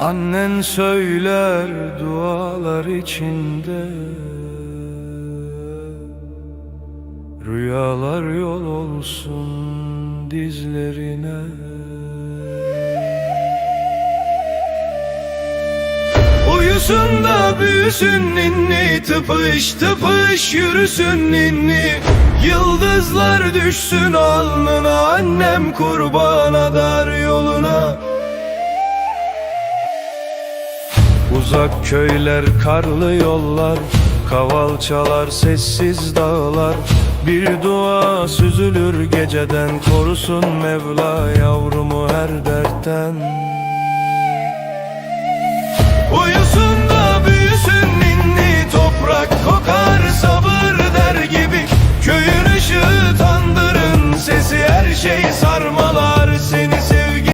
Annen söyler dualar içinde. Rüyalar yol olsun dizlerine. Uyusun da büyüsün ninni Tıpış tıpış yürüsün ninni. Yıldızlar düşsün alnına Annem kurbana dar yoluna Uzak köyler, karlı yollar Kaval çalar sessiz dağlar. Bir dua süzülür geceden Korusun Mevla yavrumu her dertten. Uyusun da büyüsün ninni Toprak kokar sabır der gibi. Köyün ışığı tandırın sesi Her şey